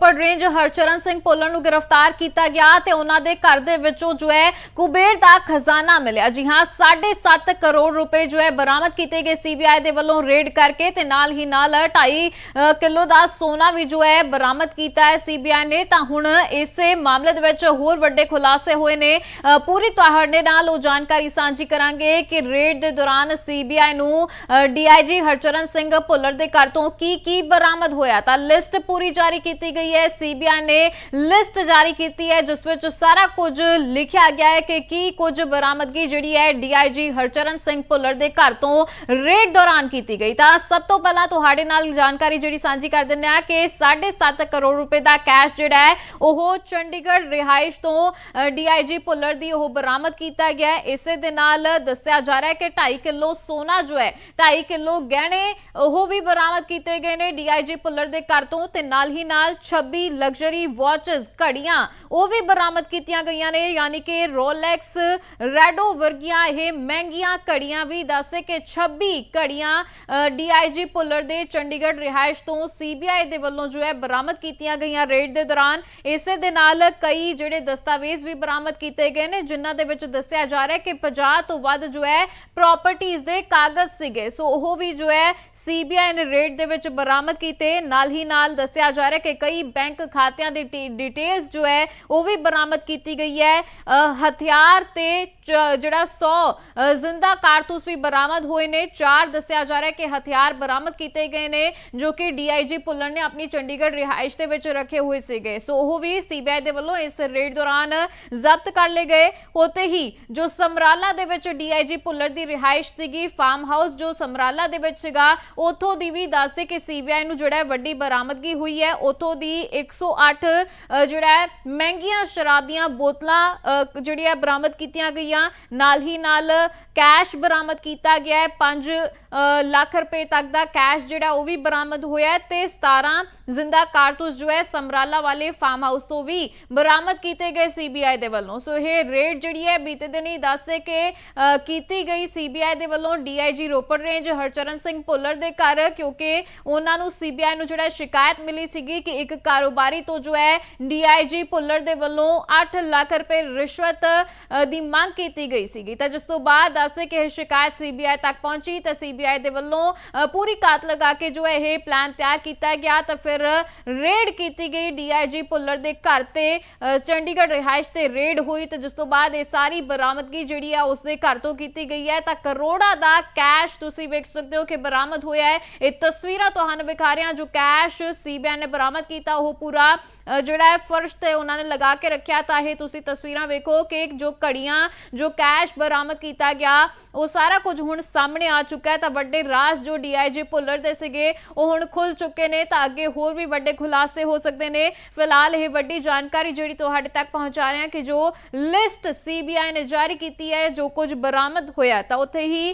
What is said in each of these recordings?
ਪਰ ਰੇਂਜ ਹਰਚਰਨ ਸਿੰਘ ਭੁੱਲਰ ਨੂੰ ਗ੍ਰਿਫਤਾਰ ਕੀਤਾ ਗਿਆ ਤੇ ਉਹਨਾਂ ਦੇ ਘਰ ਦੇ ਵਿੱਚੋਂ ਜੋ ਹੈ ਕੁਬੇਰ ਦਾ ਖਜ਼ਾਨਾ ਮਿਲਿਆ। ਜੀ ਹਾਂ 7.5 ਕਰੋੜ ਰੁਪਏ ਜੋ ਹੈ ਬਰਾਮਦ ਕੀਤੇ ਗਏ ਸੀਬੀਆਈ ਦੇ ਵੱਲੋਂ ਰੇਡ ਕਰਕੇ ਤੇ ਨਾਲ ਹੀ ਨਾਲ 2.5 ਕਿਲੋ ਦਾ ਸੋਨਾ ਵੀ ਜੋ ਹੈ ਬਰਾਮਦ ਕੀਤਾ ਹੈ ਸੀਬੀਆਈ ਨੇ। ਤਾਂ ਹੁਣ ਇਸੇ ਮਾਮਲੇ ਦੇ ਵਿੱਚ ਹੋਰ ਵੱਡੇ ਖੁਲਾਸੇ ਹੋਏ ਨੇ। ਪੂਰੀ ਤੁਹਾਡੇ ਨਾਲ ਉਹ ਜਾਣਕਾਰੀ ਸਾਂਝੀ ਕਰਾਂਗੇ ਕਿ ਰੇਡ ਦੇ ਦੌਰਾਨ ਸੀਬੀਆਈ ਨੂੰ ਡੀਆਈਜੀ ਹਰਚਰਨ ਸਿੰਘ ਭੁੱਲਰ ਦੇ ਘਰ ਤੋਂ ਕੀ ਕੀ ਬਰਾਮਦ ਹੋਇਆ। ਤਾਂ ਲਿਸਟ ਪੂਰੀ ਜਾਰੀ ਕੀਤੀ ਗਈ ਹੈ। ਸੀਬੀਆਈ ਨੇ ਲਿਸਟ ਜਾਰੀ ਕੀਤੀ ਹੈ, ਜਿਸ ਵਿੱਚ ਸਾਰਾ ਕੁਝ ਲਿਖਿਆ ਗਿਆ ਹੈ ਕਿ ਕੀ ਕੁਝ ਬਰਾਮਦਗੀ ਜਿਹੜੀ ਹੈ ਡੀਆਈਜੀ ਹਰਚਰਨ ਸਿੰਘ ਭੁੱਲਰ ਦੇ ਘਰ ਤੋਂ ਰੇਡ ਦੌਰਾਨ ਕੀਤੀ ਗਈ। ਤਾਂ ਸਭ ਤੋਂ ਪਹਿਲਾਂ ਤੁਹਾਡੇ ਨਾਲ ਜਾਣਕਾਰੀ ਜਿਹੜੀ ਸਾਂਝੀ ਕਰ ਦਿੰਦੇ ਆ ਕਿ 7.5 ਕਰੋੜ ਰੁਪਏ ਦਾ ਕੈਸ਼ ਜਿਹੜਾ ਹੈ, ਉਹ ਚੰਡੀਗੜ੍ਹ ਰਿਹਾਇਸ਼ ਤੋਂ ਡੀਆਈਜੀ ਭੁੱਲਰ ਦੀ ਉਹ ਬਰਾਮਦ ਕੀਤਾ ਗਿਆ ਹੈ। ਇਸੇ ਦੇ ਨਾਲ ਦੱਸਿਆ ਜਾ ਰਿਹਾ ਹੈ ਕਿ 2.5 ਕਿਲੋ ਸੋਨਾ ਜੋ ਹੈ 2.5 ਕਿਲੋ ਗਹਿਣੇ, ਉਹ ਵੀ ਬਰਾਮਦ ਕੀਤੇ ਗਏ ਨੇ ਡੀਆਈਜੀ ਭੁੱਲਰ ਦੇ ਘਰ ਤੋਂ ਤੇ ਨਾਲ ਹੀ ਨਾਲ 26 ਲਗਜ਼ਰੀ ਵਾਚਸ ਘੜੀਆਂ, ਉਹ ਵੀ ਬਰਾਮਦ ਕੀਤੀਆਂ ਗਈਆਂ ਨੇ, ਯਾਨੀ ਕਿ ਰੋਲੈਕਸ ਰੈਡੋ ਵਰਗੀਆਂ ਇਹ ਮਹਿੰਗੀਆਂ ਘੜੀਆਂ ਵੀ, ਦੱਸੇ ਕਿ 26 ਘੜੀਆਂ ਡੀਆਈਜੀ ਭੁੱਲਰ ਦੇ ਚੰਡੀਗੜ੍ਹ ਰਿਹਾਇਸ਼ ਤੋਂ ਸੀਬੀਆਈ ਦੇ ਵੱਲੋਂ ਜੋ ਹੈ ਬਰਾਮਦ ਕੀਤੀਆਂ ਗਈਆਂ ਰੇਡ ਦੇ ਦੌਰਾਨ। ਇਸੇ ਦੇ ਨਾਲ ਕਈ ਜਿਹੜੇ ਦਸਤਾਵੇਜ਼ ਵੀ ਬਰਾਮਦ ਕੀਤੇ ਗਏ ਨੇ, ਜਿਨ੍ਹਾਂ ਦੇ ਵਿੱਚ ਦੱਸਿਆ ਜਾ ਰਿਹਾ ਹੈ ਕਿ 50 ਤੋਂ ਵੱਧ ਜੋ ਹੈ ਪ੍ਰਾਪਰਟੀਆਂ ਦੇ ਕਾਗਜ਼ ਸੀਗੇ। ਸੋ ਉਹ ਵੀ ਜੋ ਹੈ ਸੀਬੀਆਈ ਨੇ ਰੇਡ ਦੇ ਵਿੱਚ ਬਰਾਮਦ ਕੀਤੇ। ਨਾਲ ਹੀ ਨਾਲ ਦੱਸਿਆ ਜਾ ਰਿਹਾ ਹੈ ਕਿ ਕਈ ਬੈਂਕ ਖਾਤਿਆਂ ਦੀ ਟੀ- ਡਿਟੇਲਸ ਜੋ ਹੈ ਉਹ ਵੀ ਬਰਾਮਦ ਕੀਤੀ ਗਈ ਹੈ। ਅ, ਹਥਿਆਰ ਤੇ ਜਿਹੜਾ 100 ਜ਼ਿੰਦਾ ਕਾਰਤੂਸ ਵੀ ਬਰਾਮਦ ਹੋਏ ਨੇ। ਚਾਰ ਦੱਸਿਆ ਜਾ ਰਿਹਾ ਹੈ ਕਿ ਹਥਿਆਰ ਬਰਾਮਦ ਕੀਤੇ ਗਏ ਨੇ ਜੋ ਕਿ ਡੀਆਈਜੀ ਭੁੱਲਰ ਨੇ ਆਪਣੀ ਚੰਡੀਗੜ੍ਹ ਰਿਹਾਇਸ਼ ਦੇ ਵਿੱਚ ਰੱਖੇ ਹੋਏ ਸੀਗੇ। ਸੋ ਉਹ ਵੀ ਸੀਬੀਆਈ ਦੇ ਵੱਲੋਂ ਇਸ ਰੇਡ ਦੌਰਾਨ ਜ਼ਬਤ ਕਰ ਲਏ ਗਏ। ਹੋਤੇ ਹੀ ਜੋ ਸਮਰਾਲਾ ਦੇ ਵਿੱਚ ਡੀਆਈਜੀ ਭੁੱਲਰ ਦੀ ਰਿਹਾਇਸ਼ ਸੀਗੀ ਫਾਰਮ ਹਾਊਸ ਜੋ ਸਮਰਾਲਾ ਦੇ ਵਿੱਚ ਸੀਗਾ ਉਥੋਂ ਦੀ ਵੀ ਦੱਸਦੇ ਕਿ ਸੀਬੀਆਈ ਨੂੰ ਜਿਹੜਾ ਵੱਡੀ ਬਰਾਮਦਗੀ ਹੋਈ ਹੈ। ਉਥੋਂ ਦੀ 108 ਅ, ਜਿਹੜਾ ਹੈ ਮਹਿੰਗੀਆਂ ਸ਼ਰਾਬ ਦੀਆਂ ਬੋਤਲਾਂ ਅ, ਜਿਹੜੀਆਂ ਬਰਾਮਦ ਕੀਤੀਆਂ ਗਈਆਂ। ਨਾਲ ਹੀ ਨਾਲ ਕੈਸ਼ ਬਰਾਮਦ ਕੀਤਾ ਗਿਆ ਹੈ। 5 ਲੱਖ ਰੁਪਏ ਤੱਕ ਦਾ ਕੈਸ਼ ਜਿਹੜਾ ਉਹ ਵੀ ਬਰਾਮਦ ਹੋਇਆ ਤੇ 17 ਜ਼ਿੰਦਾ ਕਾਰਤੂਸ ਜੋ ਹੈ ਸਮਰਾਲਾ ਵਾਲੇ ਫਾਰਮ ਹਾਊਸ ਤੋਂ ਵੀ ਬਰਾਮਦ ਕੀਤੇ ਗਏ ਸੀਬੀਆਈ ਦੇ ਵੱਲੋਂ। ਸੋ ਇਹ ਰੇਡ ਜਿਹੜੀ ਹੈ ਬੀਤੇ ਦਿਨ ਹੀ ਦੱਸੇ ਕਿ ਕੀਤੀ ਗਈ ਸੀਬੀਆਈ ਦੇ ਵੱਲੋਂ ਡੀਆਈਜੀ ਰੋਪੜ ਰੇਂਜ ਹਰਚਰਨ ਸਿੰਘ ਭੁੱਲਰ ਦੇ ਘਰ, ਕਿਉਂਕਿ ਉਹਨਾਂ ਨੂੰ ਸੀਬੀਆਈ ਨੂੰ ਜਿਹੜਾ ਸ਼ਿਕਾਇਤ ਮਿਲੀ ਸੀਗੀ ਕਿ ਇੱਕ ਕਾਰੋਬਾਰੀ ਤੋਂ ਜੋ ਹੈ ਡੀਆਈਜੀ ਭੁੱਲਰ ਦੇ ਵੱਲੋਂ 8 ਲੱਖ ਰੁਪਏ ਰਿਸ਼ਵਤ ਦੀ ਮੰਗ ਕੀਤੀ ਗਈ ਸੀਗੀ। ਤਾਂ ਜਿਸ ਤੋਂ ਬਾਅਦ ਦੱਸੇ ਕਿ ਇਹ ਸ਼ਿਕਾਇਤ ਸੀਬੀਆਈ ਤੱਕ ਪਹੁੰਚੀ, ਤਾਂ ਸੀਬੀਆਈ ਦੇ ਵੱਲੋਂ ਪੂਰੀ ਕਾਤ ਲਗਾ ਕੇ ਜੋ ਹੈ ਇਹ ਪਲਾਨ ਤਿਆਰ ਕੀਤਾ ਗਿਆ, ਤਾਂ ਫਿਰ ਰੇਡ ਕੀਤੀ ਗਈ ਡੀਆਈਜੀ ਭੁੱਲਰ ਦੇ ਘਰ ਤੇ ਚੰਡੀਗੜ੍ਹ ਰਿਹਾਇਸ਼ ਤੇ ਰੇਡ ਹੋਈ, ਤੇ ਜਿਸ ਤੋਂ ਬਾਅਦ ਇਹ ਸਾਰੀ ਬਰਾਮਦਗੀ ਜਿਹੜੀ ਆ ਉਸ ਦੇ ਘਰ ਤੋਂ ਕੀਤੀ ਗਈ ਹੈ। ਤਾਂ ਕਰੋੜਾਂ ਦਾ ਕੈਸ਼ ਤੁਸੀਂ ਵੇਖ ਸਕਦੇ ਹੋ ਕਿ ਬਰਾਮਦ ਹੋਇਆ ਹੈ। ਇਹ ਤਸਵੀਰਾਂ ਤੁਹਾਨੂੰ ਵਿਖਾ ਰਹੇ ਹਾਂ ਜੋ ਕੈਸ਼ ਸੀਬੀਆਈ ਨੇ ਬਰਾਮਦ ਕੀਤਾ, ਉਹ ਪੂਰਾ ਜਿਹੜਾ ਹੈ ਫਰਸ਼ ਤੇ ਉਹਨਾਂ ਨੇ ਲਗਾ ਕੇ ਰੱਖਿਆ ਤਾਂ ਇਹ ਤੁਸੀਂ ਤਸਵੀਰਾਂ ਵੇਖੋ ਕਿ ਜੋ ਘੜੀਆਂ, ਜੋ ਕੈਸ਼ ਬਰਾਮਦ ਕੀਤਾ ਗਿਆ, ਉਹ ਸਾਰਾ ਕੁਝ ਹੁਣ ਸਾਹਮਣੇ ਆ ਚੁੱਕਾ ਹੈ। ਤਾਂ ਵੱਡੇ ਰਾਜ ਜੋ ਡੀਆਈਜੀ ਭੁੱਲਰ ਦੇ ਸੀਗੇ, ਉਹ ਹੁਣ ਖੁੱਲ ਚੁੱਕੇ ਨੇ ਤਾਂ ਅੱਗੇ ਹੋਰ ਵੀ ਵੱਡੇ ਖੁਲਾਸੇ ਹੋ ਸਕਦੇ ਨੇ। ਫਿਲਹਾਲ ਇਹ ਵੱਡੀ ਜਾਣਕਾਰੀ ਜਿਹੜੀ ਤੁਹਾਡੇ ਤੱਕ ਪਹੁੰਚਾ ਰਹੇ ਹਾਂ ਕਿ ਜੋ ਲਿਸਟ ਸੀਬੀਆਈ ਨੇ ਜਾਰੀ ਕੀਤੀ ਹੈ, ਜੋ ਕੁਝ ਬਰਾਮਦ ਹੋਇਆ ਤਾਂ ਉੱਥੇ ਹੀ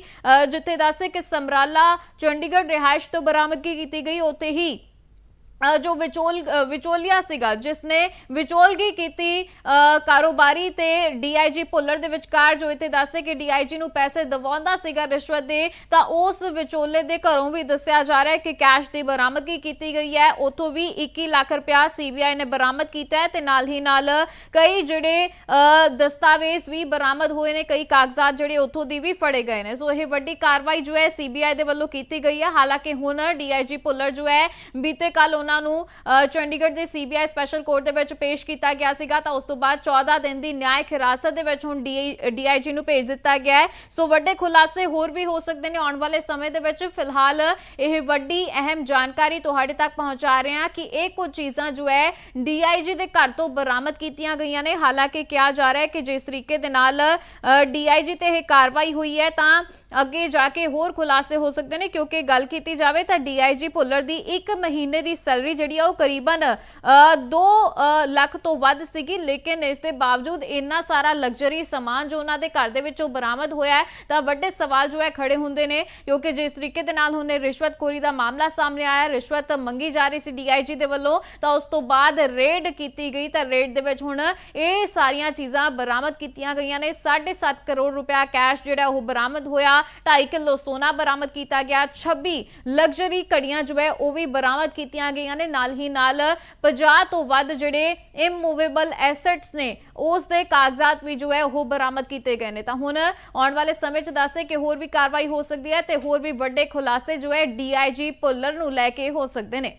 ਜਿੱਥੇ ਦੱਸੇ ਕਿ ਸਮਰਾਲਾ ਚੰਡੀਗੜ੍ਹ ਰਿਹਾਇਸ਼ ਤੋਂ ਬਰਾਮਦਗੀ ਕੀਤੀ ਗਈ, ਉੱਥੇ ਹੀ ਜੋ ਵਿਚੋਲ ਅ, ਸੀਗਾ ਜਿਸ ਨੇ ਵਿਚੋਲਗੀ ਕੀਤੀ ਅ, ਕਾਰੋਬਾਰੀ ਤੇ ਡੀਆਈਜੀ ਭੁੱਲਰ ਦੇ ਵਿਚਕਾਰ ਜੋ ਇੱਥੇ ਦੱਸੇ ਕਿ ਡੀਆਈਜੀ ਨੂੰ ਪੈਸੇ ਦਿਵਾਉਂਦਾ ਸੀਗਾ ਰਿਸ਼ਵਤ ਦੇ ਤਾਂ ਉਸ ਵਿਚੋਲੇ ਦੇ ਘਰੋਂ ਵੀ ਦੱਸਿਆ ਜਾ ਰਿਹਾ ਹੈ ਕਿ ਕੈਸ਼ ਦੀ ਬਰਾਮਦਗੀ ਕੀਤੀ ਗਈ ਹੈ। ਉਥੋਂ ਵੀ 21 ਲੱਖ ਰੁਪਇਆ ਸੀਬੀਆਈ ਨੇ ਬਰਾਮਦ ਕੀਤਾ ਹੈ ਤੇ ਨਾਲ ਹੀ ਨਾਲ ਕਈ ਜਿਹੜੇ ਦਸਤਾਵੇਜ਼ ਵੀ ਬਰਾਮਦ ਹੋਏ ਨੇ ਕਈ ਕਾਗਜ਼ਾਤ ਜਿਹੜੇ ਉਥੋਂ ਦੀ ਵੀ ਫੜੇ ਗਏ ਨੇ। ਸੋ ਇਹ ਵੱਡੀ ਕਾਰਵਾਈ ਜੋ ਹੈ ਸੀਬੀਆਈ ਦੇ ਵੱਲੋਂ ਕੀਤੀ ਗਈ ਹੈ। ਹਾਲਾਂਕਿ ਹੁਣ ਡੀਆਈਜੀ ਭੁੱਲਰ ਜੋ ਹੈ ਬੀਤੇ ਕੱਲ ਉਹਨਾਂ ਨੂੰ ਚੰਡੀਗੜ੍ਹ ਦੇ ਸੀਬੀਆਈ ਸਪੈਸ਼ਲ ਕੋਰਟ ਦੇ ਵਿੱਚ ਪੇਸ਼ ਕੀਤਾ ਗਿਆ ਸੀਗਾ। ਤਾਂ ਉਸ ਤੋਂ ਬਾਅਦ 14 ਦਿਨ ਦੀ ਨਿਆਇਕ ਹਿਰਾਸਤ ਦੇ ਵਿੱਚ ਹੁਣ ਡੀਆਈਜੀ ਨੂੰ ਭੇਜ ਦਿੱਤਾ ਗਿਆ ਹੈ। ਸੋ ਵੱਡੇ ਖੁਲਾਸੇ ਹੋਰ ਵੀ ਹੋ ਸਕਦੇ ਨੇ ਆਉਣ ਵਾਲੇ ਸਮੇਂ ਦੇ ਵਿੱਚ। ਫਿਲਹਾਲ ਇਹ ਵੱਡੀ ਅਹਿਮ ਜਾਣਕਾਰੀ ਤੁਹਾਡੇ ਤੱਕ ਪਹੁੰਚਾ ਰਹੇ ਹਾਂ ਕਿ ਇਹ ਕੁਝ ਚੀਜ਼ਾਂ ਜੋ ਹੈ ਡੀਆਈਜੀ ਦੇ ਘਰ ਤੋਂ ਬਰਾਮਦ ਕੀਤੀਆਂ ਗਈਆਂ ਨੇ। ਹਾਲਾਂਕਿ ਕਿਹਾ ਜਾ ਰਿਹਾ ਹੈ ਕਿ ਜਿਸ ਤਰੀਕੇ ਦੇ ਨਾਲ ਡੀਆਈਜੀ ਤੇ ਇਹ ਕਾਰਵਾਈ ਹੋਈ ਹੈ ਤਾਂ ਅੱਗੇ ਜਾ ਕੇ ਹੋਰ ਖੁਲਾਸੇ ਹੋ ਸਕਦੇ ਨੇ, ਕਿਉਂਕਿ ਗੱਲ ਕੀਤੀ ਜਾਵੇ ਤਾਂ ਡੀਆਈਜੀ ਭੁੱਲਰ ਦੀ 1 ਮਹੀਨੇ ਦੀ ਸੈਲਰੀ ਜਿਹੜੀ ਆ, ਉਹ ਕਰੀਬਨ 2 ਲੱਖ ਤੋਂ ਵੱਧ ਸੀਗੀ, ਲੇਕਿਨ ਇਸ ਦੇ ਬਾਵਜੂਦ ਇੰਨਾ ਸਾਰਾ ਲਗਜ਼ਰੀ ਸਮਾਨ ਜੋ ਉਹਨਾਂ ਦੇ ਘਰ ਦੇ ਵਿੱਚੋਂ ਬਰਾਮਦ ਹੋਇਆ ਹੈ, ਤਾਂ ਵੱਡੇ ਸਵਾਲ ਜੋ ਹੈ ਖੜੇ ਹੁੰਦੇ ਨੇ, ਕਿਉਂਕਿ ਜਿਸ ਤਰੀਕੇ ਦੇ ਨਾਲ ਉਹਨੇ ਰਿਸ਼ਵਤਖੋਰੀ ਦਾ ਮਾਮਲਾ ਸਾਹਮਣੇ ਆਇਆ, ਰਿਸ਼ਵਤ ਮੰਗੀ ਜਾ ਰਹੀ ਸੀ ਡੀਆਈਜੀ ਦੇ ਵੱਲੋਂ, ਤਾਂ ਉਸ ਤੋਂ ਬਾਅਦ ਰੇਡ ਕੀਤੀ ਗਈ, ਤਾਂ ਰੇਡ ਦੇ ਵਿੱਚ ਹੁਣ ਇਹ ਸਾਰੀਆਂ ਚੀਜ਼ਾਂ ਬਰਾਮਦ ਕੀਤੀਆਂ ਗਈਆਂ ਨੇ 7.5 ਕਰੋੜ ਰੁਪਇਆ ਕੈਸ਼ ਜਿਹੜਾ ਉਹ ਬਰਾਮਦ ਹੋਇਆ 2.5 ਕਿਲੋ ਸੋਨਾ ਬਰਾਮਦ ਕੀਤਾ ਗਿਆ। 26 ਲਗਜ਼ਰੀ ਘੜੀਆਂ ਜੋ ਹੈ, ਉਹ ਵੀ ਬਰਾਮਦ ਕੀਤੀਆਂ ਗਈਆਂ ਨੇ। ਨਾਲ ਹੀ ਨਾਲ 50 ਤੋਂ ਵੱਧ ਜਿਹੜੇ ਇਮੂਵੇਬਲ ਐਸੈਟਸ ਨੇ, ਉਸ ਦੇ ਕਾਗਜ਼ਾਤ ਵੀ ਜੋ ਹੈ, ਉਹ ਬਰਾਮਦ ਕੀਤੇ ਗਏ ਨੇ। ਤਾਂ ਹੁਣ ਆਉਣ ਵਾਲੇ ਸਮੇਂ 'ਚ ਦੱਸੇ ਕਿ ਹੋਰ ਵੀ ਕਾਰਵਾਈ ਹੋ ਸਕਦੀ ਹੈ ਤੇ ਹੋਰ ਵੀ ਵੱਡੇ ਖੁਲਾਸੇ ਜੋ ਹੈ ਡੀਆਈਜੀ ਭੁੱਲਰ ਨੂੰ ਲੈ ਕੇ ਹੋ ਸਕਦੇ ਨੇ।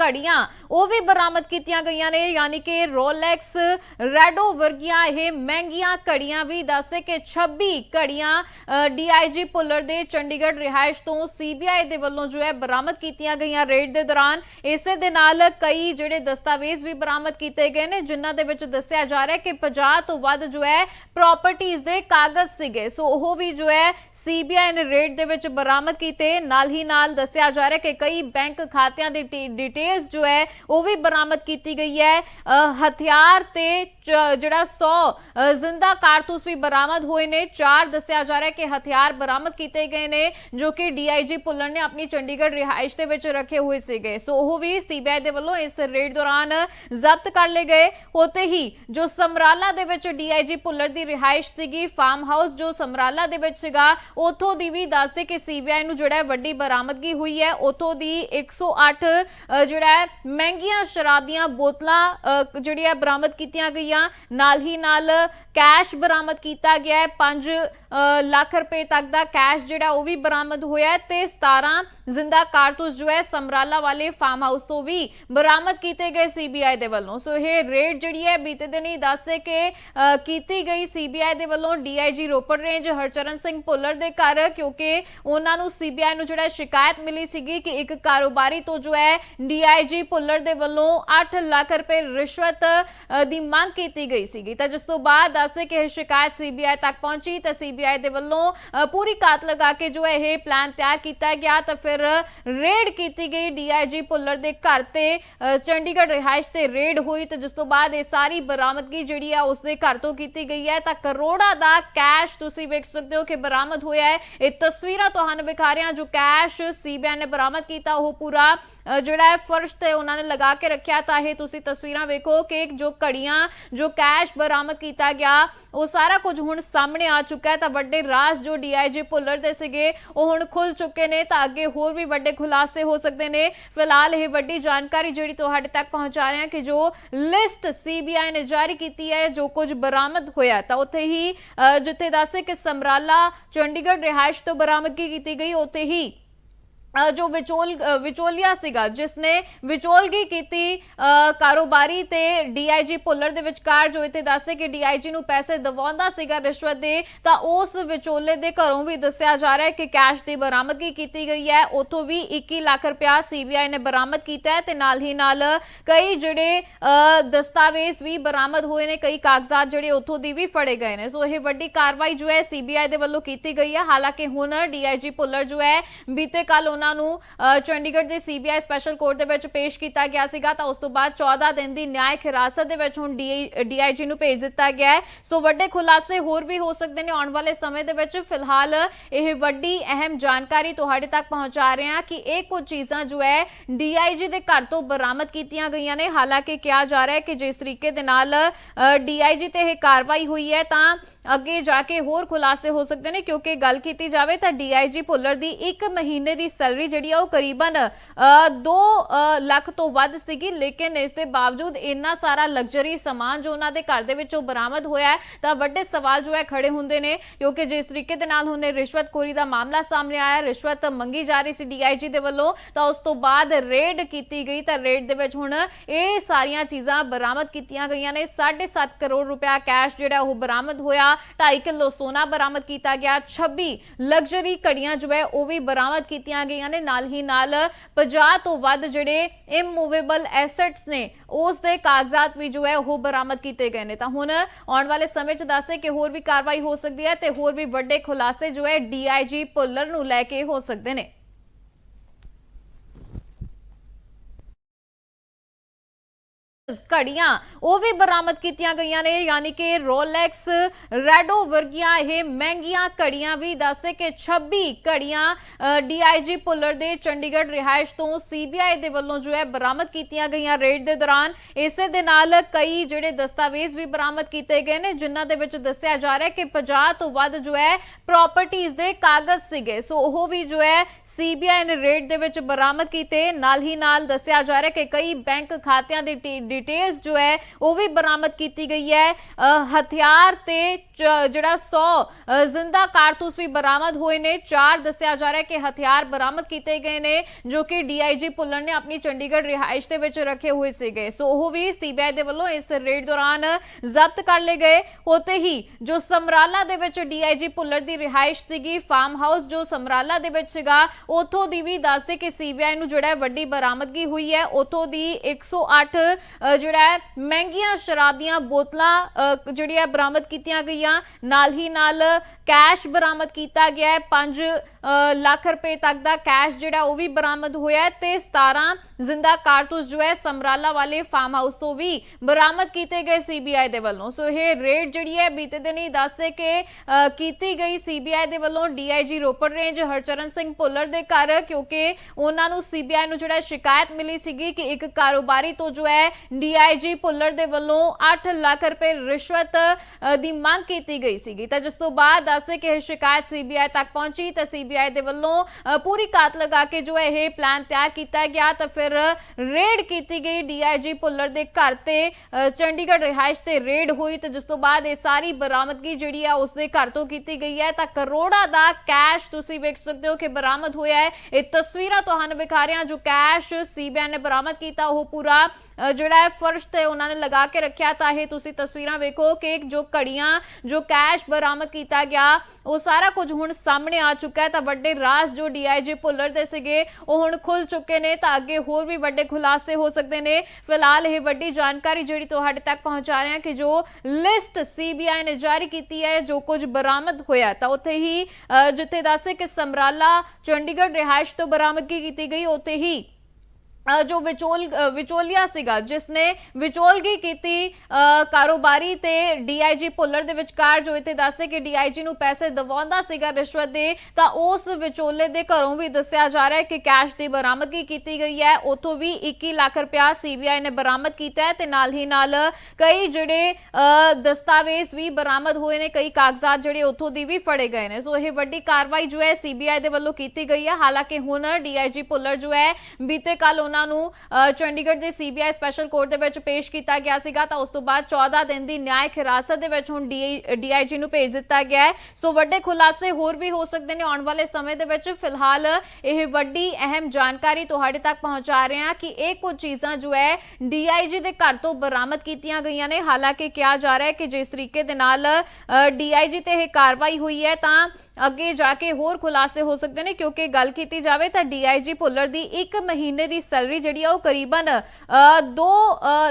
ਘੜੀਆਂ, ਉਹ ਵੀ ਬਰਾਮਦ ਕੀਤੀਆਂ ਗਈਆਂ ਨੇ, ਯਾਨੀ ਕਿ ਰੋਲੈਕਸ ਰੈਡੋ ਵਰਗੀਆਂ ਇਹ ਮਹਿੰਗੀਆਂ ਘੜੀਆਂ ਵੀ, ਦੱਸੇ ਕਿ 26 ਘੜੀਆਂ ਡੀਆਈਜੀ ਪੁੱਲਰ ਦੇ ਚੰਡੀਗੜ੍ਹ ਰਿਹਾਇਸ਼ ਤੋਂ ਸੀਬੀਆਈ ਦੇ ਵੱਲੋਂ ਜੋ ਹੈ ਬਰਾਮਦ ਕੀਤੀਆਂ ਗਈਆਂ ਰੇਡ ਦੇ ਦੌਰਾਨ। ਇਸੇ ਦੇ ਨਾਲ ਕਈ ਜਿਹੜੇ ਦਸਤਾਵੇਜ਼ ਵੀ ਬਰਾਮਦ ਕੀਤੇ ਗਏ ਨੇ, ਜਿਨ੍ਹਾਂ ਦੇ ਵਿੱਚ ਦੱਸਿਆ ਜਾ ਰਿਹਾ ਹੈ ਕਿ 50 ਤੋਂ ਵੱਧ ਜੋ ਹੈ ਪ੍ਰਾਪਰਟੀਆਂ ਦੇ ਕਾਗਜ਼ ਸੀਗੇ। ਸੋ ਉਹ ਵੀ ਜੋ ਹੈ ਸੀਬੀਆਈ ਨੇ ਰੇਡ ਦੇ ਵਿੱਚ ਬਰਾਮਦ ਕੀਤੇ। ਨਾਲ ਹੀ ਨਾਲ ਦੱਸਿਆ ਜਾ ਰਿਹਾ ਕਿ ਕਈ ਬੈਂਕ ਖਾਤਿਆਂ ਦੀ ਡਿਟੇਲ ਡਿਟੇਲਸ ਜੋ ਹੈ ਉਹ ਵੀ ਬਰਾਮਦ ਕੀਤੀ ਗਈ ਹੈ। ਹਥਿਆਰ ਤੇ ਜਿਹੜਾ 100 ਜ਼ਿੰਦਾ ਕਾਰਤੂਸ ਵੀ ਬਰਾਮਦ ਹੋਏ ਨੇ। ਚਾਰ ਦੱਸਿਆ ਜਾ ਰਿਹਾ ਕਿ ਹਥਿਆਰ ਬਰਾਮਦ ਕੀਤੇ ਗਏ ਨੇ ਜੋ ਕਿ ਡੀਆਈਜੀ ਪੁੱਲਰ ਨੇ ਆਪਣੀ ਚੰਡੀਗੜ੍ਹ ਰਿਹਾਇਸ਼ ਦੇ ਵਿੱਚ ਰੱਖੇ ਹੋਏ ਸੀਗੇ। ਸੋ ਉਹ ਵੀ ਸੀਬੀਆਈ ਦੇ ਵੱਲੋਂ ਇਸ ਰੇਡ ਦੌਰਾਨ ਜ਼ਬਤ ਕਰ ਲਏ ਗਏ। ਹੋਤੇ ਹੀ ਜੋ ਸਮਰਾਲਾ ਦੇ ਵਿੱਚ ਡੀਆਈਜੀ ਪੁੱਲਰ ਦੀ ਰਿਹਾਇਸ਼ ਸੀਗੀ ਫਾਰਮ ਹਾਊਸ ਜੋ ਸਮਰਾਲਾ ਦੇ ਵਿੱਚ ਸੀਗਾ ਉਥੋਂ ਦੀ ਵੀ ਦੱਸਦੇ ਕਿ ਸੀਬੀਆਈ ਨੂੰ ਜਿਹੜਾ ਵੱਡੀ ਬਰਾਮਦਗੀ ਹੋਈ ਹੈ। ਉਥੋਂ ਦੀ 108 ਅ, ਜਿਹੜਾ ਹੈ ਮਹਿੰਗੀਆਂ ਸ਼ਰਾਬ ਦੀਆਂ ਬੋਤਲਾਂ ਅ, ਜਿਹੜੀਆਂ ਬਰਾਮਦ ਕੀਤੀਆਂ ਗਈਆਂ। ਨਾਲ ਹੀ ਨਾਲ ਕੈਸ਼ ਬਰਾਮਦ ਕੀਤਾ ਗਿਆ ਹੈ 5 ਲੱਖ ਰੁਪਏ ਤੱਕ ਦਾ ਕੈਸ਼ ਜਿਹੜਾ ਉਹ ਵੀ ਬਰਾਮਦ ਹੋਇਆ ਤੇ 17 ਜ਼ਿੰਦਾ ਕਾਰਤੂਸ ਜੋ ਹੈ ਸਮਰਾਲਾ ਵਾਲੇ ਫਾਰਮ ਹਾਊਸ ਤੋਂ ਵੀ ਬਰਾਮਦ ਕੀਤੇ ਗਏ ਸੀਬੀਆਈ ਦੇ ਵੱਲੋਂ। ਸੋ ਇਹ ਰੇਡ ਜਿਹੜੀ ਹੈ ਬੀਤੇ ਦਿਨ ਹੀ ਦੱਸੇ ਕਿ ਕੀਤੀ ਗਈ ਸੀਬੀਆਈ ਦੇ ਵੱਲੋਂ ਡੀਆਈਜੀ ਰੋਪੜ ਰੇਂਜ ਹਰਚਰਨ ਸਿੰਘ ਭੁੱਲਰ ਦੇ ਘਰ, ਕਿਉਂਕਿ ਉਹਨਾਂ ਨੂੰ ਸੀਬੀਆਈ ਨੂੰ ਜਿਹੜਾ ਸ਼ਿਕਾਇਤ ਮਿਲੀ ਸੀਗੀ ਕਿ ਇੱਕ ਕਾਰੋਬਾਰੀ ਤੋਂ ਜੋ ਹੈ ਡੀਆਈਜੀ ਭੁੱਲਰ ਦੇ ਵੱਲੋਂ 8 ਲੱਖ ਰੁਪਏ ਰਿਸ਼ਵਤ ਦੀ ਮੰਗ ਕੀਤੀ ਗਈ ਸੀਗੀ। ਤਾਂ ਜਿਸ ਤੋਂ ਬਾਅਦ ਦੱਸੇ ਕਿ ਇਹ ਸ਼ਿਕਾਇਤ ਸੀਬੀਆਈ ਤੱਕ ਪਹੁੰਚੀ, ਤਾਂ ਸੀਬੀਆਈ ਦੇ ਵੱਲੋਂ ਪੂਰੀ ਕਾਤ ਲਗਾ ਕੇ ਜੋ ਇਹ ਪਲਾਨ ਤਿਆਰ ਕੀਤਾ ਗਿਆ, ਤਾਂ ਫਿਰ ਰੇਡ ਕੀਤੀ ਗਈ ਡੀਆਈਜੀ ਭੁੱਲਰ ਦੇ ਘਰ ਤੇ ਚੰਡੀਗੜ੍ਹ ਰਿਹਾਇਸ਼ ਤੇ ਰੇਡ ਹੋਈ, ਤੇ ਜਿਸ ਤੋਂ ਬਾਅਦ ਇਹ ਸਾਰੀ ਬਰਾਮਦਗੀ ਜਿਹੜੀ ਆ ਉਸ ਦੇ ਘਰ ਤੋਂ ਕੀਤੀ ਗਈ ਹੈ। ਤਾਂ ਕਰੋੜਾਂ ਦਾ ਕੈਸ਼ ਤੁਸੀਂ ਵੇਖ ਸਕਦੇ ਹੋ ਕਿ ਬਰਾਮਦ ਹੋਇਆ ਹੈ। ਇਹ ਤਸਵੀਰਾਂ ਤੁਹਾਨੂੰ ਵਿਖਾ ਰਹੇ ਹਾਂ ਜੋ ਕੈਸ਼ ਸੀਬੀਆਈ ਨੇ ਬਰਾਮਦ ਕੀਤਾ, ਉਹ ਪੂਰਾ ਜਿਹੜਾ ਹੈ ਫਰਸ਼ ਤੇ ਉਹਨਾਂ ਨੇ ਲਗਾ ਕੇ ਰੱਖਿਆ ਤਾਂ ਇਹ ਤੁਸੀਂ ਤਸਵੀਰਾਂ ਵੇਖੋ ਕਿ ਜੋ ਘੜੀਆਂ, ਜੋ ਕੈਸ਼ ਬਰਾਮਦ ਕੀਤਾ ਗਿਆ, ਉਹ ਸਾਰਾ ਕੁਝ ਹੁਣ ਸਾਹਮਣੇ ਆ ਚੁੱਕਾ ਹੈ। ਤਾਂ ਵੱਡੇ ਰਾਜ ਜੋ ਡੀਆਈਜੀ ਭੁੱਲਰ ਦੇ ਸੀਗੇ, ਉਹ ਹੁਣ ਖੁੱਲ ਚੁੱਕੇ ਨੇ ਤਾਂ ਅੱਗੇ ਹੋਰ ਵੀ ਵੱਡੇ ਖੁਲਾਸੇ ਹੋ ਸਕਦੇ ਨੇ। ਫਿਲਹਾਲ ਇਹ ਵੱਡੀ ਜਾਣਕਾਰੀ ਜਿਹੜੀ ਤੁਹਾਡੇ ਤੱਕ ਪਹੁੰਚਾ ਰਹੇ ਹਾਂ ਕਿ ਜੋ ਲਿਸਟ ਸੀਬੀਆਈ ਨੇ ਜਾਰੀ ਕੀਤੀ ਹੈ, ਜੋ ਕੁਝ ਬਰਾਮਦ ਹੋਇਆ ਤਾਂ ਉੱਥੇ ਹੀ ਜਿੱਥੇ ਦੱਸੇ ਕਿ ਸਮਰਾਲਾ ਚੰਡੀਗੜ੍ਹ ਰਿਹਾਇਸ਼ ਤੋਂ ਬਰਾਮਦਗੀ ਕੀਤੀ ਗਈ, ਉੱਥੇ ਹੀ ਜੋ ਵਿਚੋਲ ਅ, ਸੀਗਾ ਜਿਸ ਨੇ ਵਿਚੋਲਗੀ ਕੀਤੀ ਕਾਰੋਬਾਰੀ ਤੇ ਡੀਆਈਜੀ ਭੁੱਲਰ ਦੇ ਵਿਚਕਾਰ ਜੋ ਇੱਥੇ ਦੱਸੇ ਕਿ ਡੀਆਈਜੀ ਨੂੰ ਪੈਸੇ ਦਿਵਾਉਂਦਾ ਸੀਗਾ ਰਿਸ਼ਵਤ ਦੇ ਤਾਂ ਉਸ ਵਿਚੋਲੇ ਦੇ ਘਰੋਂ ਵੀ ਦੱਸਿਆ ਜਾ ਰਿਹਾ ਹੈ ਕਿ ਕੈਸ਼ ਦੀ ਬਰਾਮਦਗੀ ਕੀਤੀ ਗਈ ਹੈ। ਉਥੋਂ ਵੀ 21 ਲੱਖ ਰੁਪਇਆ ਸੀਬੀਆਈ ਨੇ ਬਰਾਮਦ ਕੀਤਾ ਹੈ ਤੇ ਨਾਲ ਹੀ ਨਾਲ ਕਈ ਜਿਹੜੇ ਦਸਤਾਵੇਜ਼ ਵੀ ਬਰਾਮਦ ਹੋਏ ਨੇ ਕਈ ਕਾਗਜ਼ਾਤ ਜਿਹੜੇ ਉਥੋਂ ਦੀ ਵੀ ਫੜੇ ਗਏ ਨੇ। ਸੋ ਇਹ ਵੱਡੀ ਕਾਰਵਾਈ ਜੋ ਹੈ ਸੀਬੀਆਈ ਦੇ ਵੱਲੋਂ ਕੀਤੀ ਗਈ ਹੈ। ਹਾਲਾਂਕਿ ਹੁਣ ਡੀਆਈਜੀ ਭੁੱਲਰ ਜੋ ਹੈ ਬੀਤੇ ਕੱਲ ਉਹਨਾਂ ਨੂੰ ਚੰਡੀਗੜ੍ਹ ਦੇ ਸੀਬੀਆਈ ਸਪੈਸ਼ਲ ਕੋਰਟ ਦੇ ਵਿੱਚ ਪੇਸ਼ ਕੀਤਾ ਗਿਆ ਸੀਗਾ। ਤਾਂ ਉਸ ਤੋਂ ਬਾਅਦ 14 ਦਿਨ ਦੀ ਨਿਆਇਕ ਹਿਰਾਸਤ ਦੇ ਵਿੱਚ ਹੁਣ ਡੀਆਈਜੀ ਨੂੰ ਭੇਜ ਦਿੱਤਾ ਗਿਆ ਹੈ। ਸੋ ਵੱਡੇ ਖੁਲਾਸੇ ਹੋਰ ਵੀ ਹੋ ਸਕਦੇ ਨੇ। ਆਉਣ ਵਾਲੇ ਸਮੇਂ ਦੇ ਵਿੱਚ ਫਿਲਹਾਲ ਇਹ ਵੱਡੀ ਅਹਿਮ ਜਾਣਕਾਰੀ ਤੁਹਾਡੇ ਤੱਕ ਪਹੁੰਚਾ ਰਹੇ ਹਾਂ ਕਿ ਇਹ ਕੁਝ ਚੀਜ਼ਾਂ ਜੋ ਹੈ ਡੀਆਈਜੀ ਦੇ ਘਰ ਤੋਂ ਬਰਾਮਦ ਕੀਤੀਆਂ ਗਈਆਂ ਨੇ। ਹਾਲਾਂਕਿ ਕਿਹਾ ਜਾ ਰਿਹਾ ਹੈ ਕਿ ਜਿਸ ਤਰੀਕੇ ਦੇ ਨਾਲ ਡੀਆਈਜੀ ਤੇ ਇਹ ਕਾਰਵਾਈ ਹੋਈ ਹੈ ਤਾਂ ਅੱਗੇ ਜਾ ਕੇ ਹੋਰ ਖੁਲਾਸੇ ਹੋ ਸਕਦੇ ਨੇ, ਕਿਉਂਕਿ ਗੱਲ ਕੀਤੀ ਜਾਵੇ ਤਾਂ ਡੀਆਈਜੀ ਭੁੱਲਰ ਦੀ 1 ਮਹੀਨੇ ਦੀ ਸੈਲਰੀ ਜਿਹੜੀ ਆ ਉਹ ਕਰੀਬਨ 2 ਲੱਖ ਤੋਂ ਵੱਧ ਸੀਗੀ, ਲੇਕਿਨ ਇਸ ਦੇ ਬਾਵਜੂਦ ਇੰਨਾ ਸਾਰਾ ਲਗਜ਼ਰੀ ਸਮਾਨ ਜੋ ਉਹਨਾਂ ਦੇ ਘਰ ਦੇ ਵਿੱਚੋਂ ਬਰਾਮਦ ਹੋਇਆ ਹੈ, ਤਾਂ ਵੱਡੇ ਸਵਾਲ ਜੋ ਹੈ ਖੜੇ ਹੁੰਦੇ ਨੇ, ਕਿਉਂਕਿ ਜਿਸ ਤਰੀਕੇ ਦੇ ਨਾਲ ਉਹਨੇ ਰਿਸ਼ਵਤਖੋਰੀ ਦਾ ਮਾਮਲਾ ਸਾਹਮਣੇ ਆਇਆ, ਰਿਸ਼ਵਤ ਮੰਗੀ ਜਾ ਰਹੀ ਸੀ ਡੀਆਈਜੀ ਦੇ ਵੱਲੋਂ, ਤਾਂ ਉਸ ਤੋਂ ਬਾਅਦ ਰੇਡ ਕੀਤੀ ਗਈ, ਤਾਂ ਰੇਡ ਦੇ ਵਿੱਚ ਹੁਣ ਇਹ ਸਾਰੀਆਂ ਚੀਜ਼ਾਂ ਬਰਾਮਦ ਕੀਤੀਆਂ ਗਈਆਂ ਨੇ 7.5 ਕਰੋੜ ਰੁਪਇਆ ਕੈਸ਼ ਜਿਹੜਾ ਉਹ ਬਰਾਮਦ ਹੋਇਆ 2.5 ਕਿਲੋ ਸੋਨਾ ਬਰਾਮਦ ਕੀਤਾ ਗਿਆ। 26 ਲਗਜ਼ਰੀ ਘੜੀਆਂ ਜੋ ਹੈ, ਉਹ ਵੀ ਬਰਾਮਦ ਕੀਤੀਆਂ ਗਈਆਂ ਨੇ। ਨਾਲ ਹੀ ਨਾਲ 50 ਤੋਂ ਵੱਧ ਜਿਹੜੇ ਇਮੂਵੇਬਲ ਐਸੈਟਸ ਨੇ, ਉਸ ਦੇ ਕਾਗਜ਼ਾਤ ਵੀ ਜੋ ਹੈ, ਉਹ ਬਰਾਮਦ ਕੀਤੇ ਗਏ ਨੇ। ਤਾਂ ਹੁਣ ਆਉਣ ਵਾਲੇ ਸਮੇਂ 'ਚ ਦੱਸੇ ਕਿ ਹੋਰ ਵੀ ਕਾਰਵਾਈ ਹੋ ਸਕਦੀ ਹੈ ਤੇ ਹੋਰ ਵੀ ਵੱਡੇ ਖੁਲਾਸੇ ਜੋ ਹੈ ਡੀਆਈਜੀ ਭੁੱਲਰ ਨੂੰ ਲੈ ਕੇ ਹੋ ਸਕਦੇ ਨੇ। ਘੜੀਆਂ, ਉਹ ਵੀ ਬਰਾਮਦ ਕੀਤੀਆਂ ਗਈਆਂ ਨੇ, ਯਾਨੀ ਕਿ ਰੋਲੈਕਸ ਰੈਡੋ ਵਰਗੀਆਂ ਇਹ ਮਹਿੰਗੀਆਂ ਘੜੀਆਂ ਵੀ, ਦੱਸੇ ਕਿ 26 ਘੜੀਆਂ ਡੀਆਈਜੀ ਪੁੱਲਰ ਦੇ ਚੰਡੀਗੜ੍ਹ ਰਿਹਾਇਸ਼ ਤੋਂ ਸੀਬੀਆਈ ਦੇ ਵੱਲੋਂ ਜੋ ਹੈ ਬਰਾਮਦ ਕੀਤੀਆਂ ਗਈਆਂ ਰੇਡ ਦੇ ਦੌਰਾਨ। ਇਸੇ ਦੇ ਨਾਲ ਕਈ ਜਿਹੜੇ ਦਸਤਾਵੇਜ਼ ਵੀ ਬਰਾਮਦ ਕੀਤੇ ਗਏ ਨੇ, ਜਿਨ੍ਹਾਂ ਦੇ ਵਿੱਚ ਦੱਸਿਆ ਜਾ ਰਿਹਾ ਹੈ ਕਿ 50 ਤੋਂ ਵੱਧ ਜੋ ਹੈ ਪ੍ਰਾਪਰਟੀਆਂ ਦੇ ਕਾਗਜ਼ ਸੀਗੇ। ਸੋ ਉਹ ਵੀ ਜੋ ਹੈ ਸੀਬੀਆਈ ਨੇ ਰੇਡ ਦੇ ਵਿੱਚ ਬਰਾਮਦ ਕੀਤੇ। ਨਾਲ ਹੀ ਨਾਲ ਦੱਸਿਆ ਜਾ ਰਿਹਾ ਕਿ ਕਈ ਬੈਂਕ ਖਾਤਿਆਂ ਦੇ ਡਿਟੇਲਸ ਜੋ ਹੈ ਉਹ ਵੀ ਬਰਾਮਦ ਕੀਤੀ ਗਈ ਹੈ। ਹਥਿਆਰ ਤੇ ਜਿਹੜਾ 100 ਜ਼ਿੰਦਾ ਕਾਰਤੂਸ ਵੀ ਬਰਾਮਦ ਹੋਏ ਨੇ। ਚਾਰ ਦੱਸਿਆ ਜਾ ਰਿਹਾ ਕਿ ਹਥਿਆਰ ਬਰਾਮਦ ਕੀਤੇ ਗਏ ਨੇ ਜੋ ਕਿ ਡੀਆਈਜੀ ਪੁੱਲਰ ਨੇ ਆਪਣੀ ਚੰਡੀਗੜ੍ਹ ਰਿਹਾਇਸ਼ ਦੇ ਵਿੱਚ ਰੱਖੇ ਹੋਏ ਸੀਗੇ। ਸੋ ਉਹ ਵੀ ਸੀਬੀਆਈ ਦੇ ਵੱਲੋਂ ਇਸ ਰੇਡ ਦੌਰਾਨ ਜ਼ਬਤ ਕਰ ਲਏ ਗਏ। ਉਤੇ ਹੀ ਜੋ ਸਮਰਾਲਾ ਦੇ ਵਿੱਚ ਡੀਆਈਜੀ ਪੁੱਲਰ ਦੀ ਰਿਹਾਇਸ਼ ਸੀਗੀ ਫਾਰਮ ਹਾਊਸ ਜੋ ਸਮਰਾਲਾ ਦੇ ਵਿੱਚ ਸੀਗਾ ਉਥੋਂ ਦੀ ਵੀ ਦੱਸਦੇ ਕਿ ਸੀਬੀਆਈ ਨੂੰ ਜਿਹੜਾ ਵੱਡੀ ਬਰਾਮਦਗੀ ਹੋਈ ਹੈ। ਉਥੋਂ ਦੀ 108 ਅ, ਜਿਹੜਾ ਹੈ, ਮਹਿੰਗੀਆਂ ਸ਼ਰਾਬ ਦੀਆਂ ਬੋਤਲਾਂ ਜਿਹੜੀਆਂ ਬਰਾਮਦ ਕੀਤੀਆਂ ਗਈਆਂ, ਨਾਲ ਹੀ ਨਾਲ ਕੈਸ਼ ਬਰਾਮਦ ਕੀਤਾ ਗਿਆ ਹੈ 5 ਲੱਖ ਰੁਪਏ ਤੱਕ ਦਾ ਕੈਸ਼ ਜਿਹੜਾ ਉਹ ਵੀ ਬਰਾਮਦ ਹੋਇਆ ਤੇ 17 ਜ਼ਿੰਦਾ ਕਾਰਤੂਸ ਜੋ ਹੈ ਸਮਰਾਲਾ ਵਾਲੇ ਫਾਰਮ ਹਾਊਸ ਤੋਂ ਵੀ ਬਰਾਮਦ ਕੀਤੇ ਗਏ ਸੀਬੀਆਈ ਦੇ ਵੱਲੋਂ। ਸੋ ਇਹ ਰੇਡ ਜਿਹੜੀ ਹੈ ਬੀਤੇ ਦਿਨ ਹੀ ਦੱਸੇ ਕਿ ਕੀਤੀ ਗਈ ਸੀਬੀਆਈ ਦੇ ਵੱਲੋਂ ਡੀਆਈਜੀ ਰੋਪੜ ਰੇਂਜ ਹਰਚਰਨ ਸਿੰਘ ਭੁੱਲਰ ਦੇ ਘਰ, ਕਿਉਂਕਿ ਉਹਨਾਂ ਨੂੰ ਸੀਬੀਆਈ ਨੂੰ ਜਿਹੜਾ ਸ਼ਿਕਾਇਤ ਮਿਲੀ ਸੀਗੀ ਕਿ ਇੱਕ ਕਾਰੋਬਾਰੀ ਤੋਂ ਜੋ ਹੈ ਡੀਆਈਜੀ ਭੁੱਲਰ ਦੇ ਵੱਲੋਂ 8 ਲੱਖ ਰੁਪਏ ਰਿਸ਼ਵਤ ਦੀ ਮੰਗ ਕੀਤੀ ਗਈ ਸੀਗੀ। ਤਾਂ ਜਿਸ ਤੋਂ ਬਾਅਦ ਦੱਸੇ ਕਿ ਇਹ ਸ਼ਿਕਾਇਤ ਸੀਬੀਆਈ ਤੱਕ ਪਹੁੰਚੀ, ਤਾਂ ਸੀਬੀਆਈ ਦੇ ਵੱਲੋਂ ਪੂਰੀ ਕਾਤ ਲਗਾ ਕੇ ਜੋ ਇਹ ਪਲਾਨ ਤਿਆਰ ਕੀਤਾ ਗਿਆ, ਤਾਂ ਫਿਰ ਰੇਡ ਕੀਤੀ ਗਈ ਡੀਆਈਜੀ ਭੁੱਲਰ ਦੇ ਘਰ ਤੇ ਚੰਡੀਗੜ੍ਹ ਰਿਹਾਇਸ਼ ਤੇ ਰੇਡ ਹੋਈ ਤੇ ਜਿਸ ਤੋਂ ਬਾਅਦ ਇਹ ਸਾਰੀ ਬਰਾਮਦਗੀ ਜਿਹੜੀ ਆ ਉਸ ਦੇ ਘਰ ਤੋਂ ਕੀਤੀ ਗਈ ਹੈ। ਤਾਂ ਕਰੋੜਾਂ ਦਾ ਕੈਸ਼ ਤੁਸੀਂ ਵੇਖ ਸਕਦੇ ਹੋ ਕਿ ਬਰਾਮਦ ਹੋਇਆ ਹੈ। ਇਹ ਤਸਵੀਰਾਂ ਤੁਹਾਨੂੰ ਵਿਖਾ ਰਹੇ ਹਾਂ ਜੋ ਕੈਸ਼ ਸੀਬੀਆਈ ਨੇ ਬਰਾਮਦ ਕੀਤਾ, ਉਹ ਪੂਰਾ ਜਿਹੜਾ ਹੈ ਫਰਸ਼ ਤੇ ਉਹਨਾਂ ਨੇ ਲਗਾ ਕੇ ਰੱਖਿਆ ਤਾਂ ਇਹ ਤੁਸੀਂ ਤਸਵੀਰਾਂ ਵੇਖੋ ਕਿ ਜੋ ਘੜੀਆਂ, ਜੋ ਕੈਸ਼ ਬਰਾਮਦ ਕੀਤਾ ਗਿਆ, ਉਹ ਸਾਰਾ ਕੁਝ ਹੁਣ ਸਾਹਮਣੇ ਆ ਚੁੱਕਾ ਹੈ। ਤਾਂ ਵੱਡੇ ਰਾਜ ਜੋ ਡੀਆਈਜੀ ਭੁੱਲਰ ਦੇ ਸੀਗੇ, ਉਹ ਹੁਣ ਖੁੱਲ ਚੁੱਕੇ ਨੇ ਤਾਂ ਅੱਗੇ ਹੋਰ ਵੀ ਵੱਡੇ ਖੁਲਾਸੇ ਹੋ ਸਕਦੇ ਨੇ। ਫਿਲਹਾਲ ਇਹ ਵੱਡੀ ਜਾਣਕਾਰੀ ਜਿਹੜੀ ਤੁਹਾਡੇ ਤੱਕ ਪਹੁੰਚਾ ਰਹੇ ਹਾਂ ਕਿ ਜੋ ਲਿਸਟ ਸੀਬੀਆਈ ਨੇ ਜਾਰੀ ਕੀਤੀ ਹੈ, ਜੋ ਕੁਝ ਬਰਾਮਦ ਹੋਇਆ ਤਾਂ ਉੱਥੇ ਹੀ ਜਿੱਥੇ ਦੱਸੇ ਕਿ ਸਮਰਾਲਾ ਚੰਡੀਗੜ੍ਹ ਰਿਹਾਇਸ਼ ਤੋਂ ਬਰਾਮਦਗੀ ਕੀਤੀ ਗਈ, ਉੱਥੇ ਹੀ ਜੋ ਵਿਚੋਲ ਵਿਚੋਲਿਆ ਸੀਗਾ ਜਿਸ ਨੇ ਵਿਚੋਲਗੀ ਕੀਤੀ ਕਾਰੋਬਾਰੀ ਤੇ ਡੀਆਈਜੀ ਭੁੱਲਰ ਦੇ ਵਿਚਕਾਰ ਜੋ ਇੱਥੇ ਦੱਸੇ ਕਿ ਡੀਆਈਜੀ ਨੂੰ ਪੈਸੇ ਦਿਵਾਉਂਦਾ ਸੀਗਾ ਰਿਸ਼ਵਤ ਦੇ ਤਾਂ ਉਸ ਵਿਚੋਲੇ ਦੇ ਘਰੋਂ ਵੀ ਦੱਸਿਆ ਜਾ ਰਿਹਾ ਹੈ ਕਿ ਕੈਸ਼ ਦੀ ਬਰਾਮਦਗੀ ਕੀਤੀ ਗਈ ਹੈ। ਉਥੋਂ ਵੀ 21 ਲੱਖ ਰੁਪਇਆ ਸੀਬੀਆਈ ਨੇ ਬਰਾਮਦ ਕੀਤਾ ਹੈ ਤੇ ਨਾਲ ਹੀ ਨਾਲ ਕਈ ਜਿਹੜੇ ਅ, ਦਸਤਾਵੇਜ਼ ਵੀ ਬਰਾਮਦ ਹੋਏ ਨੇ ਕਈ ਕਾਗਜ਼ਾਤ ਜਿਹੜੇ ਉਥੋਂ ਦੀ ਵੀ ਫੜੇ ਗਏ ਨੇ। ਸੋ ਇਹ ਵੱਡੀ ਕਾਰਵਾਈ ਜੋ ਹੈ ਸੀਬੀਆਈ ਦੇ ਵੱਲੋਂ ਕੀਤੀ ਗਈ ਹੈ। ਹਾਲਾਂਕਿ ਹੁਣ ਡੀਆਈਜੀ ਭੁੱਲਰ ਜੋ ਹੈ ਬੀਤੇ ਕੱਲ ਉਹਨਾਂ ਨੂੰ ਚੰਡੀਗੜ੍ਹ ਦੇ ਸੀਬੀਆਈ ਸਪੈਸ਼ਲ ਕੋਰਟ ਦੇ ਵਿੱਚ ਪੇਸ਼ ਕੀਤਾ ਗਿਆ ਸੀਗਾ। ਤਾਂ ਉਸ ਤੋਂ ਬਾਅਦ 14 ਦਿਨ ਦੀ ਨਿਆਇਕ ਹਿਰਾਸਤ ਦੇ ਵਿੱਚ ਹੁਣ ਡੀਆਈਜੀ ਨੂੰ ਭੇਜ ਦਿੱਤਾ ਗਿਆ ਹੈ। ਸੋ ਵੱਡੇ ਖੁਲਾਸੇ ਹੋਰ ਵੀ ਹੋ ਸਕਦੇ ਨੇ ਆਉਣ ਵਾਲੇ ਸਮੇਂ ਦੇ ਵਿੱਚ। ਫਿਲਹਾਲ ਇਹ ਵੱਡੀ ਅਹਿਮ ਜਾਣਕਾਰੀ ਤੁਹਾਡੇ ਤੱਕ ਪਹੁੰਚਾ ਰਹੇ ਹਾਂ ਕਿ ਇਹ ਕੁਝ ਚੀਜ਼ਾਂ ਜੋ ਹੈ ਡੀਆਈਜੀ ਦੇ ਘਰ ਤੋਂ ਬਰਾਮਦ ਕੀਤੀਆਂ ਗਈਆਂ ਨੇ। ਹਾਲਾਂਕਿ ਕਿਹਾ ਜਾ ਰਿਹਾ ਹੈ ਕਿ ਜਿਸ ਤਰੀਕੇ ਦੇ ਨਾਲ ਡੀਆਈਜੀ ਤੇ ਇਹ ਕਾਰਵਾਈ ਹੋਈ ਹੈ, ਤਾਂ ਅੱਗੇ ਜਾ ਕੇ ਹੋਰ ਖੁਲਾਸੇ ਹੋ ਸਕਦੇ ਨੇ, ਕਿਉਂਕਿ ਗੱਲ ਕੀਤੀ ਜਾਵੇ ਤਾਂ ਡੀਆਈਜੀ ਭੁੱਲਰ ਦੀ 1 ਮਹੀਨੇ ਦੀ ਸੈਲਰੀ ਜਿਹੜੀ ਆ ਉਹ ਕਰੀਬਨ 2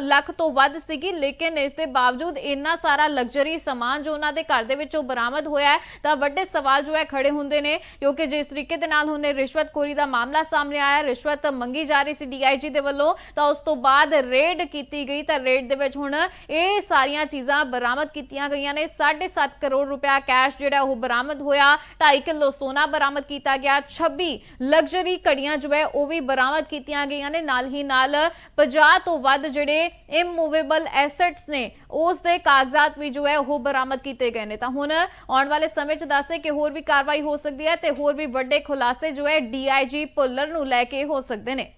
ਲੱਖ ਤੋਂ ਵੱਧ ਸੀਗੀ, ਲੇਕਿਨ ਇਸ ਦੇ ਬਾਵਜੂਦ ਇੰਨਾ ਸਾਰਾ ਲਗਜ਼ਰੀ ਸਮਾਨ ਜੋ ਉਹਨਾਂ ਦੇ ਘਰ ਦੇ ਵਿੱਚੋਂ ਬਰਾਮਦ ਹੋਇਆ ਹੈ, ਤਾਂ ਵੱਡੇ ਸਵਾਲ ਜੋ ਹੈ ਖੜੇ ਹੁੰਦੇ ਨੇ, ਕਿਉਂਕਿ ਜਿਸ ਤਰੀਕੇ ਦੇ ਨਾਲ ਉਹਨੇ ਰਿਸ਼ਵਤਖੋਰੀ ਦਾ ਮਾਮਲਾ ਸਾਹਮਣੇ ਆਇਆ, ਰਿਸ਼ਵਤ ਮੰਗੀ ਜਾ ਰਹੀ ਸੀ ਡੀਆਈਜੀ ਦੇ ਵੱਲੋਂ, ਤਾਂ ਉਸ ਤੋਂ ਬਾਅਦ ਰੇਡ ਕੀਤੀ ਗਈ, ਤਾਂ ਰੇਡ ਦੇ ਵਿੱਚ ਹੁਣ ਇਹ ਸਾਰੀਆਂ ਚੀਜ਼ਾਂ ਬਰਾਮਦ ਕੀਤੀਆਂ ਗਈਆਂ ਨੇ 7.5 ਕਰੋੜ ਰੁਪਇਆ ਕੈਸ਼ ਜਿਹੜਾ ਉਹ ਬਰਾਮਦ ਹੋਇਆ 2.5 ਕਿਲੋ ਸੋਨਾ ਬਰਾਮਦ ਕੀਤਾ ਗਿਆ। 26 ਲਗਜ਼ਰੀ ਘੜੀਆਂ ਜੋ ਹੈ, ਉਹ ਵੀ ਬਰਾਮਦ ਕੀਤੀਆਂ ਗਈਆਂ ਨੇ। ਨਾਲ ਹੀ ਨਾਲ 50 ਤੋਂ ਵੱਧ ਜਿਹੜੇ ਇਮੂਵੇਬਲ ਐਸੈਟਸ ਨੇ, ਉਸ ਦੇ ਕਾਗਜ਼ਾਤ ਵੀ ਜੋ ਹੈ, ਉਹ ਬਰਾਮਦ ਕੀਤੇ ਗਏ ਨੇ। ਤਾਂ ਹੁਣ ਆਉਣ ਵਾਲੇ ਸਮੇਂ 'ਚ ਦੱਸੇ ਕਿ ਹੋਰ ਵੀ ਕਾਰਵਾਈ ਹੋ ਸਕਦੀ ਹੈ ਤੇ ਹੋਰ ਵੀ ਵੱਡੇ ਖੁਲਾਸੇ ਜੋ ਹੈ ਡੀਆਈਜੀ ਭੁੱਲਰ ਨੂੰ ਲੈ ਕੇ ਹੋ ਸਕਦੇ ਨੇ।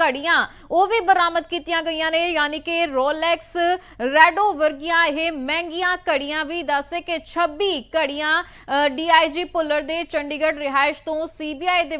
ਘੜੀਆਂ, ਉਹ ਵੀ ਬਰਾਮਦ ਕੀਤੀਆਂ ਗਈਆਂ ਨੇ, ਯਾਨੀ ਕਿ ਰੋਲੈਕਸ ਰੈਡੋ ਵਰਗੀਆਂ ਇਹ ਮਹਿੰਗੀਆਂ ਘੜੀਆਂ ਵੀ, ਦੱਸੇ ਕਿ 26 ਘੜੀਆਂ ਡੀਆਈਜੀ ਭੁੱਲਰ ਦੇ ਚੰਡੀਗੜ੍ਹ ਰਿਹਾਇਸ਼ ਤੋਂ ਸੀਬੀਆਈ ਦੇ